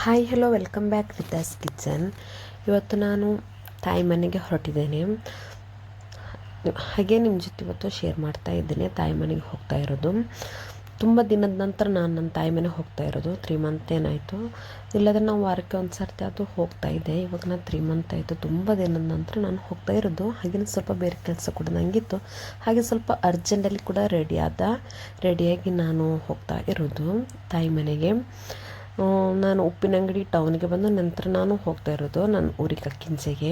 Hi hello welcome back ವಿತಾಸ್ kitchen ಇವತ್ತು ನಾನು ತಾಯಿ ಮನೆಗೆ ಹೊರಟಿದ್ದೇನೆ. ಹಾಗೆ ನಿಮ್ಮ ಜೊತೆ ಇವತ್ತು ಶೇರ್ ಮಾಡ್ತಾ ಇದ್ದೇನೆ, ತಾಯಿ ಮನೆಗೆ ಹೋಗ್ತಾ ಇರೋದು. ತುಂಬ ದಿನದ ನಂತರ ನಾನು ನನ್ನ ತಾಯಿ ಮನೆಗೆ ಹೋಗ್ತಾ ಇರೋದು. ತ್ರೀ ಮಂತ್ ಏನಾಯಿತು? ಇಲ್ಲದ್ರೆ ನಾವು ವಾರಕ್ಕೆ ಒಂದು ಸರ್ತಿ ಅದು ಹೋಗ್ತಾ ಇದ್ದೆ. ಇವಾಗ ನಾನು ತ್ರೀ ಮಂತ್ ಆಯಿತು. ತುಂಬ ದಿನದ ನಂತರ ನಾನು ಹೋಗ್ತಾ ಇರೋದು. ಹಾಗೆ ಸ್ವಲ್ಪ ಬೇರೆ ಕೆಲಸ ಕೂಡ ನನಗಿತ್ತು ಹಾಗೆ ಸ್ವಲ್ಪ ಅರ್ಜೆಂಟಲ್ಲಿ ಕೂಡ ರೆಡಿಯಾದ ರೆಡಿಯಾಗಿ ನಾನು ಹೋಗ್ತಾ ಇರೋದು ತಾಯಿ ಮನೆಗೆ. ನಾನು ಉಪ್ಪಿನಂಗಡಿ ಟೌನ್ಗೆ ಬಂದು ನಂತರ ನಾನು ಹೋಗ್ತಾ ಇರೋದು ನನ್ನ ಊರಿಗೆ ಅಕ್ಕಿಂಚೆಗೆ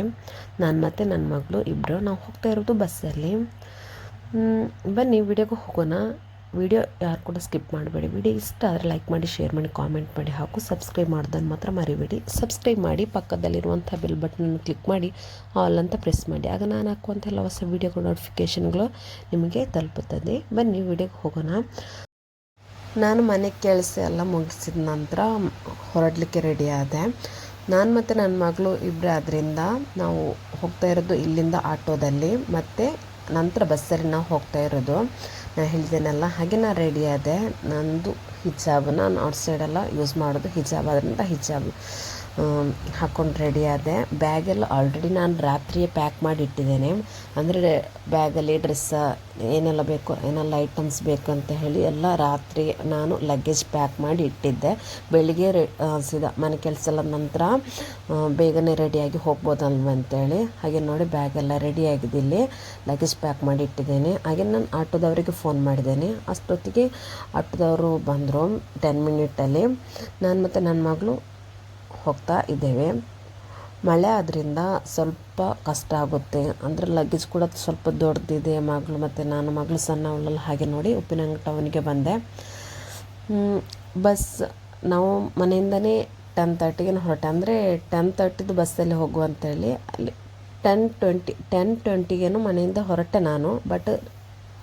ನಾನು ಮತ್ತು ನನ್ನ ಮಗಳು ಇಬ್ಬರು ನಾವು ಹೋಗ್ತಾ ಇರೋದು ಬಸ್ಸಲ್ಲಿ ಬನ್ನಿ ವಿಡಿಯೋಗೆ ಹೋಗೋಣ. ವಿಡಿಯೋ ಯಾರು ಕೂಡ ಸ್ಕಿಪ್ ಮಾಡಬೇಡಿ. ವಿಡಿಯೋ ಇಷ್ಟ ಆದರೆ ಲೈಕ್ ಮಾಡಿ ಶೇರ್ ಮಾಡಿ ಕಾಮೆಂಟ್ ಮಾಡಿ ಹಾಕು ಸಬ್ಸ್ಕ್ರೈಬ್ ಮಾಡ್ದನ್ನು ಮಾತ್ರ ಮರಿಬೇಡಿ. ಸಬ್ಸ್ಕ್ರೈಬ್ ಮಾಡಿ ಪಕ್ಕದಲ್ಲಿರುವಂಥ ಬೆಲ್ ಬಟನನ್ನು ಕ್ಲಿಕ್ ಮಾಡಿ ಆಲ್ ಅಂತ ಪ್ರೆಸ್ ಮಾಡಿ. ಆಗ ನಾನು ಹಾಕುವಂಥ ಎಲ್ಲ ಹೊಸ ವೀಡಿಯೋಗಳ ನೋಟಿಫಿಕೇಷನ್ಗಳು ನಿಮಗೆ ತಲುಪುತ್ತದೆ. ಬನ್ನಿ ವಿಡಿಯೋಗೆ ಹೋಗೋಣ. ನಾನು ಮನೆ ಕೆಲಸ ಎಲ್ಲ ಮುಗಿಸಿದ ನಂತರ ಹೊರಡಲಿಕ್ಕೆ ರೆಡಿ ಆದೆ. ನಾನು ಮತ್ತು ನನ್ನ ಮಗಳು ಇಬ್ಬರೇ ಆದ್ದರಿಂದ ನಾವು ಹೋಗ್ತಾ ಇರೋದು ಇಲ್ಲಿಂದ ಆಟೋದಲ್ಲಿ. ಮತ್ತು ನಂತರ ಬಸ್ಸಲ್ಲಿ ನಾವು ಹೋಗ್ತಾ ಇರೋದು. ನಾನು ಹೇಳಿದ್ದೇನಲ್ಲ ಹಾಗೆ ನಾನು ರೆಡಿ ಆದೆ. ನಂದು ಹಿಜಾಬ್ ನಾನು ಔಟ್ಸೈಡೆಲ್ಲ ಯೂಸ್ ಮಾಡೋದು ಹಿಜಾಬ್. ಅದರಿಂದ ಹಿಜಾಬ್. ಹಾಕ್ಕೊಂಡು ರೆಡಿ ಆದೆ. ಬ್ಯಾಗೆಲ್ಲ ಆಲ್ರೆಡಿ ನಾನು ರಾತ್ರಿಯೇ ಪ್ಯಾಕ್ ಮಾಡಿ ಇಟ್ಟಿದ್ದೇನೆ. ಅಂದರೆ ಬ್ಯಾಗಲ್ಲಿ ಡ್ರೆಸ್ಸ ಏನೆಲ್ಲ ಬೇಕು, ಏನೆಲ್ಲ ಐಟಮ್ಸ್ ಬೇಕು ಅಂತ ಹೇಳಿ ಎಲ್ಲ ರಾತ್ರಿ ನಾನು ಲಗೇಜ್ ಪ್ಯಾಕ್ ಮಾಡಿ ಇಟ್ಟಿದ್ದೆ. ಬೆಳಿಗ್ಗೆ ರೆ ಸೀದಾ ಮನೆ ಕೆಲಸ ಎಲ್ಲ ನಂತರ ಬೇಗನೆ ರೆಡಿಯಾಗಿ ಹೋಗ್ಬೋದಲ್ವ ಅಂತೇಳಿ ಹಾಗೆ ನೋಡಿ ಬ್ಯಾಗೆಲ್ಲ ರೆಡಿಯಾಗಿದೆ ಇಲ್ಲಿ. ಲಗೇಜ್ ಪ್ಯಾಕ್ ಮಾಡಿ ಇಟ್ಟಿದ್ದೇನೆ. ಹಾಗೆ ನಾನು ಆಟೋದವರಿಗೆ ಫೋನ್ ಮಾಡಿದ್ದೇನೆ. ಅಷ್ಟೊತ್ತಿಗೆ ಆಟೋದವರು ಬಂದರು. ಟೆನ್ ಮಿನಿಟಲ್ಲಿ ನಾನು ಮತ್ತು ನನ್ನ ಮಗಳು ಹೋಗ್ತಾ ಇದ್ದೇವೆ. ಮಳೆ ಆದ್ದರಿಂದ ಸ್ವಲ್ಪ ಕಷ್ಟ ಆಗುತ್ತೆ. ಅಂದರೆ ಲಗೇಜ್ ಕೂಡ ಸ್ವಲ್ಪ ದೊಡ್ಡದಿದೆ. ಮಗಳು ಮತ್ತು ನಾನು ಮಗಳು ಸಣ್ಣವಳಲ್ಲಿ ಹಾಗೆ ನೋಡಿ ಉಪ್ಪಿನಂಗ ಟೌನಿಗೆ ಬಂದೆ. ಬಸ್ ನಾವು ಮನೆಯಿಂದನೇ ಟೆನ್ ತರ್ಟಿಗೆ ಹೊರಟೆ. ಅಂದರೆ ಟೆನ್ ತರ್ಟಿದು ಬಸ್ಸಲ್ಲಿ ಹೋಗುವ ಅಂತೇಳಿ ಅಲ್ಲಿ ಟೆನ್ ಟ್ವೆಂಟಿ ಟೆನ್ ಟ್ವೆಂಟಿಗೇನು ಮನೆಯಿಂದ ಹೊರಟೆ ನಾನು. ಬಟ್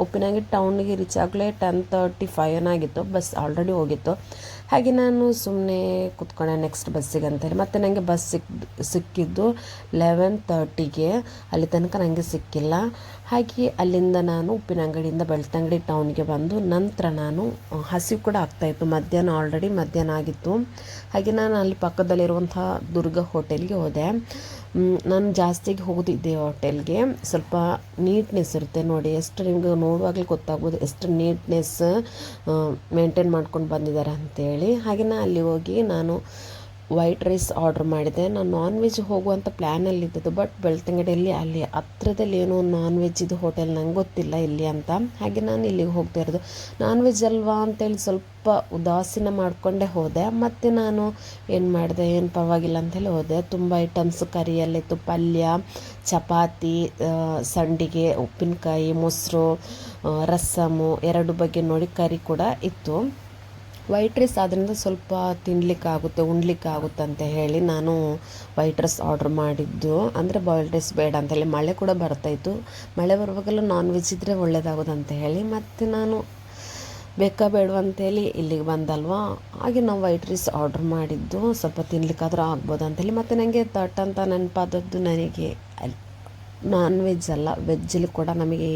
ಉಪ್ಪಿನಂಗಿ ಟೌನ್ಗೆ ರೀಚ್ ಆಗಲೇ ಟೆನ್ ತರ್ಟಿ ಫೈವ್ ಏನಾಗಿತ್ತು ಬಸ್ ಆಲ್ರೆಡಿ ಹೋಗಿತ್ತು. ಹಾಗೆ ನಾನು ಸುಮ್ಮನೆ ಕೂತ್ಕೊಂಡೆ ನೆಕ್ಸ್ಟ್ ಬಸ್ಸಿಗೆ ಅಂತೇಳಿ ಮತ್ತು ನನಗೆ ಬಸ್ ಸಿಕ್, ಸಿಕ್ಕಿದ್ದು ಲೆವೆನ್ ತರ್ಟಿಗೆ ಅಲ್ಲಿ ತನಕ ನನಗೆ ಸಿಕ್ಕಿಲ್ಲ. ಹಾಗೆ ಅಲ್ಲಿಂದ ನಾನು ಉಪ್ಪಿನಂಗಡಿಯಿಂದ ಬೆಳ್ತಂಗಡಿ ಟೌನ್ಗೆ ಬಂದು ನಂತರ ನಾನು ಹಸಿವು ಕೂಡ ಆಗ್ತಾಯಿತ್ತು ಮಧ್ಯಾಹ್ನ ಆಲ್ರೆಡಿ ಮಧ್ಯಾಹ್ನ ಆಗಿತ್ತು. ಹಾಗೆ ನಾನು ಅಲ್ಲಿ ಪಕ್ಕದಲ್ಲಿರುವಂಥ ದುರ್ಗ ಹೋಟೆಲ್ಗೆ ಹೋದೆ. ನಾನು ಜಾಸ್ತಿಗೆ ಹೋಗೋದಿದ್ದೆ ಹೋಟೆಲ್ಗೆ. ಸ್ವಲ್ಪ ನೀಟ್ನೆಸ್ ಇರುತ್ತೆ ನೋಡಿ. ಎಷ್ಟು ನಿಮ್ಗೆ ನೋಡುವಾಗಲೇ ಗೊತ್ತಾಗ್ಬೋದು ಎಷ್ಟು ನೀಟ್ನೆಸ್ ಮೇಂಟೈನ್ ಮಾಡ್ಕೊಂಡು ಬಂದಿದ್ದಾರೆ ಅಂತೇಳಿ. ಹಾಗೆ ಅಲ್ಲಿ ಹೋಗಿ ನಾನು ವೈಟ್ ರೈಸ್ ಆರ್ಡ್ರ್ ಮಾಡಿದೆ. ನಾನು ನಾನ್ ವೆಜ್ ಹೋಗುವಂಥ ಪ್ಲ್ಯಾನಲ್ಲಿದ್ದದ್ದು ಬಟ್ ಬೆಳ್ತಂಗಡಿಯಲ್ಲಿ ಅಲ್ಲಿ ಹತ್ರದಲ್ಲಿ ಏನೋ ನಾನ್ ವೆಜ್ ಇದು ಹೋಟೆಲ್ ನಂಗೆ ಗೊತ್ತಿಲ್ಲ ಇಲ್ಲಿ ಅಂತ. ಹಾಗೆ ನಾನು ಇಲ್ಲಿಗೆ ಹೋಗ್ತಾ ಇರೋದು. ನಾನ್ ವೆಜ್ ಅಲ್ವಾ ಅಂತೇಳಿ ಸ್ವಲ್ಪ ಉದಾಸೀನ ಮಾಡಿಕೊಂಡೇ ಹೋದೆ. ಮತ್ತು ನಾನು ಏನು ಮಾಡಿದೆ? ಏನು ಪರವಾಗಿಲ್ಲ ಅಂತೇಳಿ ಹೋದೆ. ತುಂಬ ಐಟಮ್ಸ್ ಕರಿಯಲ್ಲಿತ್ತು. ಪಲ್ಯ, ಚಪಾತಿ ಸಂಡಿಗೆ, ಉಪ್ಪಿನಕಾಯಿ, ಮೊಸರು ರಸಮು, ಎರಡು ಬಗ್ಗೆ ನೋಡಿ ಕರಿ ಕೂಡ ಇತ್ತು. ವೈಟ್ ರೈಸ್ ಆದ್ದರಿಂದ ಸ್ವಲ್ಪ ತಿನ್ಲಿಕ್ಕಾಗುತ್ತೆ ಉಣ್ಲಿಕ್ಕಾಗುತ್ತೆ ಅಂತ ಹೇಳಿ ನಾನು ವೈಟ್ ರೈಸ್ ಆರ್ಡ್ರ್ ಮಾಡಿದ್ದು. ಅಂದರೆ ಬಾಯ್ಲ್ಡ್ ರೈಸ್ ಬೇಡ ಅಂತ ಹೇಳಿ ಮಳೆ ಕೂಡ ಬರ್ತಾಯಿತ್ತು ಮಳೆ ಬರುವಾಗೆಲ್ಲ ನಾನ್ ವೆಜ್ ಇದ್ದರೆ ಒಳ್ಳೇದಾಗೋದು ಅಂತ ಹೇಳಿ ಮತ್ತು ನಾನು ಬೇಕಾ ಬೇಡವಾ ಅಂತೇಳಿ ಇಲ್ಲಿಗೆ ಬಂದಲ್ವಾ? ಹಾಗೆ ನಾವು ವೈಟ್ ರೈಸ್ ಆರ್ಡ್ರ್ ಮಾಡಿದ್ದು. ಸ್ವಲ್ಪ ತಿನ್ಲಿಕ್ಕಾದ್ರೂ ಆಗ್ಬೋದು ಅಂತೇಳಿ ಮತ್ತು ನನಗೆ ತಟ್ ಅಂತ ನೆನಪಾದದ್ದು ನನಗೆ ಅಲ್ಲಿ ನಾನ್ ವೆಜ್ ಅಲ್ಲ ವೆಜ್ಜಲ್ಲಿ ಕೂಡ ನಮಗೆ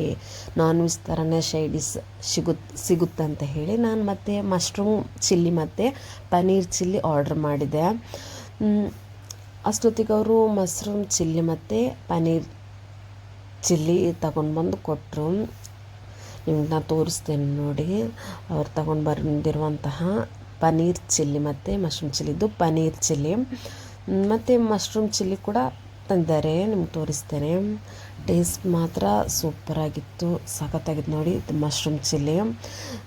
ನಾನ್ ವೆಜ್ ಥರನೇ ಶೈಡಿಸ್ ಸಿಗುತ್, ಸಿಗುತ್ತೆ ಅಂತ ಹೇಳಿ ನಾನು ಮತ್ತೆ ಮಶ್ರೂಮ್ ಚಿಲ್ಲಿ ಮತ್ತು ಪನ್ನೀರ್ ಚಿಲ್ಲಿ ಆರ್ಡ್ರ್ ಮಾಡಿದೆ. ಅಷ್ಟೊತ್ತಿಗೆ ಅವರು ಮಶ್ರೂಮ್ ಚಿಲ್ಲಿ ಮತ್ತು ಪನ್ನೀರ್ ಚಿಲ್ಲಿ ತಗೊಂಡು ಬಂದು ಕೊಟ್ಟರು ನಿಮ್ಗೆ ನಾನು ತೋರಿಸ್ತೇನೆ ನೋಡಿ. ಅವ್ರು ತಗೊಂಡು ಬಂದಿರುವಂತಹ ಪನ್ನೀರ್ ಚಿಲ್ಲಿ ಮತ್ತು ಮಶ್ರೂಮ್ ಚಿಲ್ಲಿದು ಪನ್ನೀರ್ ಚಿಲ್ಲಿ ಮತ್ತು ಮಶ್ರೂಮ್ ಚಿಲ್ಲಿ ಕೂಡ ತಂದಿದ್ದಾರೆ ನಿಮ್ಗೆ ತೋರಿಸ್ತೇನೆ. ಟೇಸ್ಟ್ ಮಾತ್ರ ಸೂಪರಾಗಿತ್ತು ಸಖತ್ತಾಗಿತ್ತು ನೋಡಿ ಇದು ಮಶ್ರೂಮ್ ಚಿಲ್ಲಿ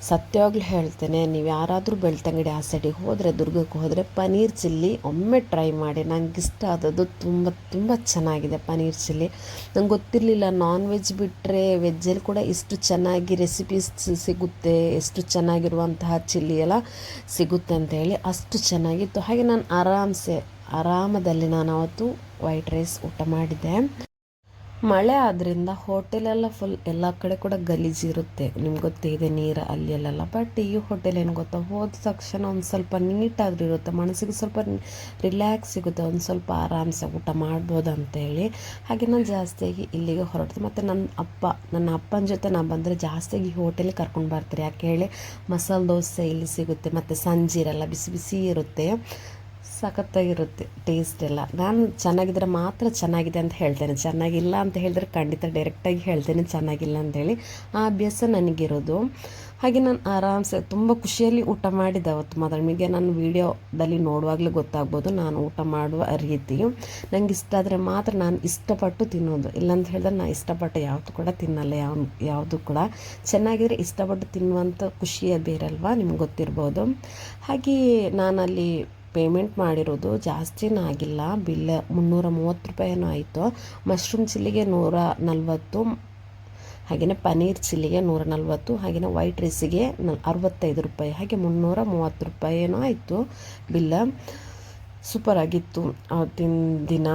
ಸತ್ಯವಾಗ್ಲೂ ಹೇಳ್ತೇನೆ, ನೀವು ಯಾರಾದರೂ ಬೆಳ್ತಂಗಡಿ ಆ ಸೈಡಿಗೆ ಹೋದರೆ, ದುರ್ಗಕ್ಕೆ ಹೋದರೆ ಪನೀರ್ ಚಿಲ್ಲಿ ಒಮ್ಮೆ ಟ್ರೈ ಮಾಡಿ. ನಂಗೆ ಇಷ್ಟ ಆದದ್ದು ತುಂಬ ತುಂಬ ಚೆನ್ನಾಗಿದೆ ಪನೀರ್ ಚಿಲ್ಲಿ ನಂಗೆ ಗೊತ್ತಿರಲಿಲ್ಲ ನಾನ್ ವೆಜ್ ಬಿಟ್ಟರೆ ವೆಜ್ಜಲ್ಲಿ ಕೂಡ ಇಷ್ಟು ಚೆನ್ನಾಗಿ ರೆಸಿಪೀಸ್ ಸಿಗುತ್ತೆ, ಎಷ್ಟು ಚೆನ್ನಾಗಿರುವಂತಹ ಚಿಲ್ಲಿ ಎಲ್ಲ ಸಿಗುತ್ತೆ ಅಂತ ಹೇಳಿ ಅಷ್ಟು ಚೆನ್ನಾಗಿತ್ತು. ಹಾಗೆ ನಾನು ಆರಾಮ್ಸೆ, ಆರಾಮದಲ್ಲಿ ನಾನು ಅವತ್ತು ವೈಟ್ ರೈಸ್ ಊಟ ಮಾಡಿದೆ ಮಳೆ ಆದ್ದರಿಂದ ಹೋಟೆಲೆಲ್ಲ ಫುಲ್ ಎಲ್ಲ ಕಡೆ ಕೂಡ ಗಲೀಜಿರುತ್ತೆ. ನಿಮ್ಗೆ ಗೊತ್ತಿದೆ ನೀರು ಅಲ್ಲಿ ಅಲ್ಲೆಲ್ಲ. ಬಟ್ ಈ ಹೋಟೆಲ್ ಏನು ಗೊತ್ತಾ, ಹೋದ ತಕ್ಷಣ ಒಂದು ಸ್ವಲ್ಪ ನೀಟಾದ್ರೂ ಇರುತ್ತೆ. ಮನಸ್ಸಿಗೆ ಸ್ವಲ್ಪ ರಿಲ್ಯಾಕ್ಸ್ ಸಿಗುತ್ತೆ. ಒಂದು ಸ್ವಲ್ಪ ಆರಾಮ್ಸೆ ಊಟ ಮಾಡ್ಬೋದು ಅಂತೇಳಿ ಹಾಗೆ ನಾನು ಜಾಸ್ತಿಯಾಗಿ ಇಲ್ಲಿಗೆ ಹೊರಡ್ತೀನಿ ಮತ್ತು ನನ್ನ ಅಪ್ಪ, ನನ್ನ ಅಪ್ಪನ ಜೊತೆ ನಾನು ಬಂದರೆ ಜಾಸ್ತಿಯಾಗಿ ಈ ಹೋಟೆಲಿಗೆ ಕರ್ಕೊಂಡು ಬರ್ತಾರೆ. ಯಾಕೆ ಹೇಳಿ? ಮಸಾಲೆ ದೋಸೆ ಇಲ್ಲಿ ಸಿಗುತ್ತೆ. ಮತ್ತು ಸಂಜೀರೆಲ್ಲ ಬಿಸಿ ಬಿಸಿ ಇರುತ್ತೆ. ಸಖತ್ತಾಗಿರುತ್ತೆ ಟೇಸ್ಟ್ ಎಲ್ಲ. ನಾನು ಚೆನ್ನಾಗಿದ್ರೆ ಮಾತ್ರ ಚೆನ್ನಾಗಿದೆ ಅಂತ ಹೇಳ್ತೇನೆ. ಚೆನ್ನಾಗಿಲ್ಲ ಅಂತ ಹೇಳಿದ್ರೆ ಖಂಡಿತ ಡೈರೆಕ್ಟಾಗಿ ಹೇಳ್ತೇನೆ ಚೆನ್ನಾಗಿಲ್ಲ ಅಂತೇಳಿ ಆ ಅಭ್ಯಾಸ ನನಗಿರೋದು. ಹಾಗೆ ನಾನು ಆರಾಮ್ಸೆ, ತುಂಬ ಖುಷಿಯಲ್ಲಿ ಊಟ ಮಾಡಿದ್ದೆ ಅವತ್ತು ಮಾತ್ರ ನಿಮಗೆ ನಾನು ವೀಡಿಯೋದಲ್ಲಿ ನೋಡುವಾಗಲೇ ಗೊತ್ತಾಗ್ಬೋದು ನಾನು ಊಟ ಮಾಡುವ ರೀತಿ. ನನಗೆ ಇಷ್ಟ ಆದರೆ ಮಾತ್ರ ನಾನು ಇಷ್ಟಪಟ್ಟು ತಿನ್ನೋದು. ಇಲ್ಲಂತ ಹೇಳಿದ್ರೆ ನಾನು ಇಷ್ಟಪಟ್ಟು ಯಾವುದು ಕೂಡ ತಿನ್ನಲ್ಲ, ಯಾವ, ಯಾವುದು ಕೂಡ. ಚೆನ್ನಾಗಿದ್ರೆ ಇಷ್ಟಪಟ್ಟು ತಿನ್ನುವಂಥ ಖುಷಿಯೇ ಬೇರಲ್ವಾ? ನಿಮ್ಗೆ ಗೊತ್ತಿರ್ಬೋದು. ಹಾಗೆ ನಾನಲ್ಲಿ ಪೇಮೆಂಟ್ ಮಾಡಿರೋದು ಜಾಸ್ತಿನೂ ಆಗಿಲ್ಲ. ಬಿಲ್ ಮುನ್ನೂರ ಮೂವತ್ತು ರೂಪಾಯಿನೂ ಆಯಿತು. ಮಶ್ರೂಮ್ ಚಿಲ್ಲಿಗೆ ನೂರ ನಲ್ವತ್ತು ಹಾಗೆಯೇ ಪನ್ನೀರ್ ಚಿಲ್ಲಿಗೆ ನೂರ ನಲ್ವತ್ತು ಹಾಗೆಯೇ ವೈಟ್ ರೈಸಿಗೆ ನ ಅರವತ್ತೈದು ರೂಪಾಯಿ, ಹಾಗೆ ಮುನ್ನೂರ ಮೂವತ್ತು ರೂಪಾಯಿನೂ ಆಯಿತು ಬಿಲ್ಲ ಸೂಪರ್ ಆಗಿತ್ತು ಅವತ್ತಿನ ದಿನ.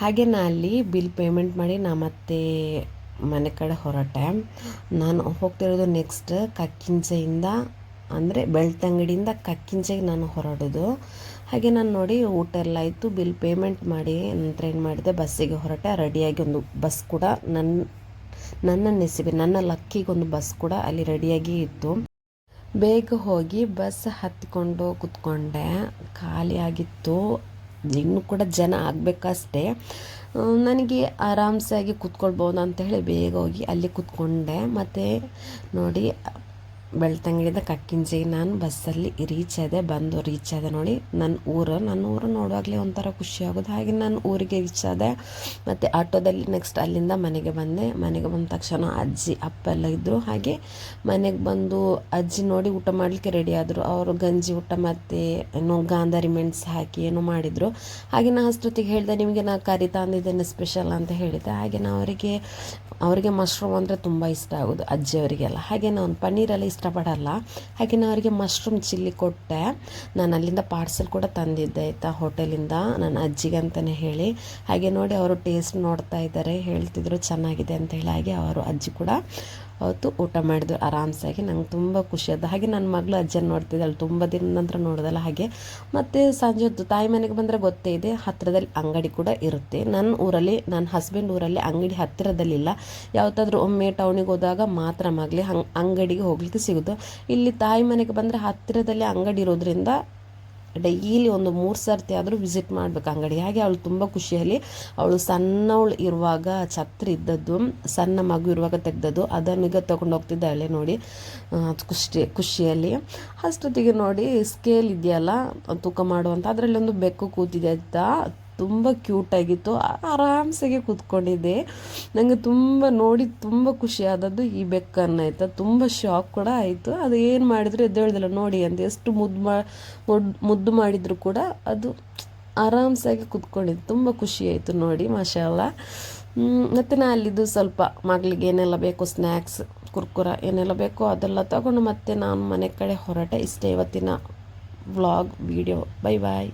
ಹಾಗೆ ನಾ ಅಲ್ಲಿ ಬಿಲ್ ಪೇಮೆಂಟ್ ಮಾಡಿ ನಾ ಮತ್ತೆ ಮನೆ ಕಡೆ ಹೊರಟೆ. ನಾನು ಹೋಗ್ತಿರೋದು ನೆಕ್ಸ್ಟ್ ಕಕ್ಕಿಂಚೆಯಿಂದ ಅಂದರೆ ಬೆಳ್ತಂಗಡಿಯಿಂದ ಕಕ್ಕಿಂಚೆಗೆ ನಾನು ಹೊರಡೋದು. ಹಾಗೆ ನಾನು ನೋಡಿ ಊಟ ಎಲ್ಲ ಆಯಿತು, ಬಿಲ್ ಪೇಮೆಂಟ್ ಮಾಡಿ ನಂತರ ಏನು ಮಾಡಿದೆ, ಬಸ್ಸಿಗೆ ಹೊರಟೆ ರೆಡಿಯಾಗಿ ಒಂದು ಬಸ್ ಕೂಡ ನನ್ನ ನನ್ನ ನೆಸಿಬಿ ನನ್ನ ಲಕ್ಕಿಗೊಂದು ಬಸ್ ಕೂಡ ಅಲ್ಲಿ ರೆಡಿಯಾಗಿ ಇತ್ತು. ಬೇಗ ಹೋಗಿ ಬಸ್ ಹತ್ತಿಕೊಂಡು ಕುತ್ಕೊಂಡೆ, ಖಾಲಿ ಆಗಿತ್ತು. ಇನ್ನೂ ಕೂಡ ಜನ ಆಗಬೇಕಷ್ಟೇ. ನನಗೆ ಆರಾಮ್ಸಾಗಿ ಕುತ್ಕೊಳ್ಬೋದು ಅಂತ ಹೇಳಿ ಬೇಗ ಹೋಗಿ ಅಲ್ಲಿ ಕೂತ್ಕೊಂಡೆ. ಮತ್ತು ನೋಡಿ ಬೆಳ್ತಂಗಡಿಯಿಂದ ಕಕ್ಕಿಂಜಿ ನಾನು ಬಸ್ಸಲ್ಲಿ ರೀಚ್ ಆದೆ, ಬಂದು ರೀಚ್ ಆದೆ ನೋಡಿ. ನನ್ನ ಊರು ನನ್ನ ಊರು ನೋಡುವಾಗಲೇ ಒಂಥರ ಖುಷಿ ಆಗೋದು. ಹಾಗೆ ನಾನು ಊರಿಗೆ ರೀಚ್ ಆದೆ. ಮತ್ತು ಆಟೋದಲ್ಲಿ ನೆಕ್ಸ್ಟ್ ಅಲ್ಲಿಂದ ಮನೆಗೆ ಬಂದೆ. ಮನೆಗೆ ಬಂದ ತಕ್ಷಣ ಅಜ್ಜಿ, ಅಪ್ಪ ಎಲ್ಲ ಇದ್ದರು ಹಾಗೆ ಮನೆಗೆ ಬಂದು ಅಜ್ಜಿ ನೋಡಿ ಊಟ ಮಾಡಲಿಕ್ಕೆ ರೆಡಿ ಆದರು. ಅವರು ಗಂಜಿ ಊಟ ಮತ್ತು ಏನೋ ಗಾಂಧಾರಿ ಮೆಣಸು ಹಾಕಿ ಏನೋ ಮಾಡಿದರು. ಹಾಗೆ ನಾನು ಅಷ್ಟೊತ್ತಿಗೆ ಹೇಳಿದೆ, ನಿಮಗೆ ನಾನು ಕರಿ ತಂದಿದ್ದೇನೆ ಸ್ಪೆಷಲ್ ಅಂತ ಹೇಳಿದೆ ಹಾಗೆ ನಾನು ಅವರಿಗೆ ಅವರಿಗೆ ಮಶ್ರೂಮ್ ಅಂದರೆ ತುಂಬ ಇಷ್ಟ ಆಗೋದು ಅಜ್ಜಿಯವರಿಗೆಲ್ಲ ಹಾಗೆ ನಾನು ಪನ್ನೀರೆಲ್ಲ ಇಷ್ಟಪಡಲ್ಲ. ಹಾಗೆ ನಾನು ಅವರಿಗೆ ಮಶ್ರೂಮ್ ಚಿಲ್ಲಿ ಕೊಟ್ಟೆ. ನಾನು ಅಲ್ಲಿಂದ ಪಾರ್ಸೆಲ್ ಕೂಡ ತಂದಿದ್ದೆ, ಆಯಿತಾ? ಹೋಟೆಲಿಂದ. ನನ್ನ ಅಜ್ಜಿಗೆ ಅಂತಲೇ ಹೇಳಿ. ಹಾಗೆ ನೋಡಿ ಅವರು ಟೇಸ್ಟ್ ನೋಡ್ತಾ ಇದ್ದಾರೆ, ಹೇಳ್ತಿದ್ರು ಚೆನ್ನಾಗಿದೆ ಅಂತ ಹೇಳಿ ಹಾಗೆ ಅವರು ಅಜ್ಜಿ ಕೂಡ ಅವತ್ತು ಊಟ ಮಾಡಿದ್ರು ಆರಾಮ್ಸಾಗಿ. ನಂಗೆ ತುಂಬ ಖುಷಿ ಆದ ಹಾಗೆ ನನ್ನ ಮಗಳು ಅಜ್ಜನ ನೋಡ್ತಿದ್ದಾಳೆ. ತುಂಬ ದಿನ ನಂತರ ನೋಡಿದಲ್ಲ ಹಾಗೆ. ಮತ್ತು ಸಂಜೆ ಹೊತ್ತು ತಾಯಿ ಮನೆಗೆ ಬಂದರೆ ಗೊತ್ತೇ ಇದೆ ಹತ್ತಿರದಲ್ಲಿ ಅಂಗಡಿ ಕೂಡ ಇರುತ್ತೆ. ನನ್ನ ಊರಲ್ಲಿ ನನ್ನ ಹಸ್ಬೆಂಡ್ ಊರಲ್ಲಿ ಅಂಗಡಿ ಹತ್ತಿರದಲ್ಲಿಲ್ಲ. ಯಾವತ್ತಾದರೂ ಒಮ್ಮೆ ಟೌನಿಗೆ ಹೋದಾಗ ಮಾತ್ರ ಮಗಲಿ ಹಂಗೆ ಅಂಗಡಿಗೆ ಹೋಗ್ಲಿಕ್ಕೆ ಸಿಗೋದು. ಇಲ್ಲಿ ತಾಯಿ ಮನೆಗೆ ಬಂದರೆ ಹತ್ತಿರದಲ್ಲಿ ಅಂಗಡಿ ಇರೋದ್ರಿಂದ ಡೈಲಿ ಒಂದು ಮೂರು ಸರ್ತಿ ಆದರೂ ವಿಸಿಟ್ ಮಾಡಬೇಕು ಅಂಗಡಿ. ಹಾಗೆ ಅವಳು ತುಂಬ ಖುಷಿಯಲ್ಲಿ ಅವಳು ಸಣ್ಣವಳು ಇರುವಾಗ ಛತ್ರಿ ಇದ್ದದ್ದು, ಸಣ್ಣ ಮಗು ಇರುವಾಗ ತೆಗ್ದದ್ದು, ಅದನ್ನು ಈಗ ತೊಗೊಂಡು ಹೋಗ್ತಿದ್ದಾಳೆ ನೋಡಿ ಖುಷಿ, ಖುಷಿಯಲ್ಲಿ. ಅಷ್ಟೊತ್ತಿಗೆ ನೋಡಿ ಸ್ಕೇಲ್ ಇದೆಯಲ್ಲ, ತೂಕ ಮಾಡುವಂಥ ಅದರಲ್ಲಿ ಒಂದು ಬೆಕ್ಕು ಕೂತಿದೆ ಆಯ್ತಾ ತುಂಬ ಕ್ಯೂಟಾಗಿತ್ತು ಆರಾಮ್ಸಾಗೆ ಕೂತ್ಕೊಂಡಿದ್ದೆ. ನನಗೆ ತುಂಬ ನೋಡಿ ತುಂಬ ಖುಷಿ ಆದದ್ದು ಈ ಬೆಕ್ಕನ್ನು ಆಯಿತಾ ತುಂಬ ಶಾಕ್ ಕೂಡ ಆಯಿತು. ಅದು ಏನು ಮಾಡಿದ್ರು ಎದ್ದೇಳ್ದಿಲ್ಲ. ನೋಡಿ ಅಂತ ಎಷ್ಟು ಮುದ್ದು ಮಾ ಮುದ್ದು ಮಾಡಿದ್ರು ಕೂಡ ಅದು ಆರಾಮ್ಸಾಗಿ ಕೂತ್ಕೊಂಡಿದ್ದು. ತುಂಬ ಖುಷಿ ಆಯಿತು ನೋಡಿ ಮಾಷಾಲ ಮತ್ತು ನಾನು ಅಲ್ಲಿದ್ದು ಸ್ವಲ್ಪ ಮಗಳಿಗೆ ಏನೆಲ್ಲ ಬೇಕು ಸ್ನ್ಯಾಕ್ಸ್ ಕುರ್ಕುರ ಏನೆಲ್ಲ ಬೇಕೋ ಅದೆಲ್ಲ ತಗೊಂಡು ಮತ್ತೆ ನಾನು ಮನೆ ಕಡೆ ಹೊರಟೆ ಇಷ್ಟೇ ಇವತ್ತಿನ ವ್ಲಾಗ್ ವಿಡಿಯೋ ಬೈ ಬಾಯ್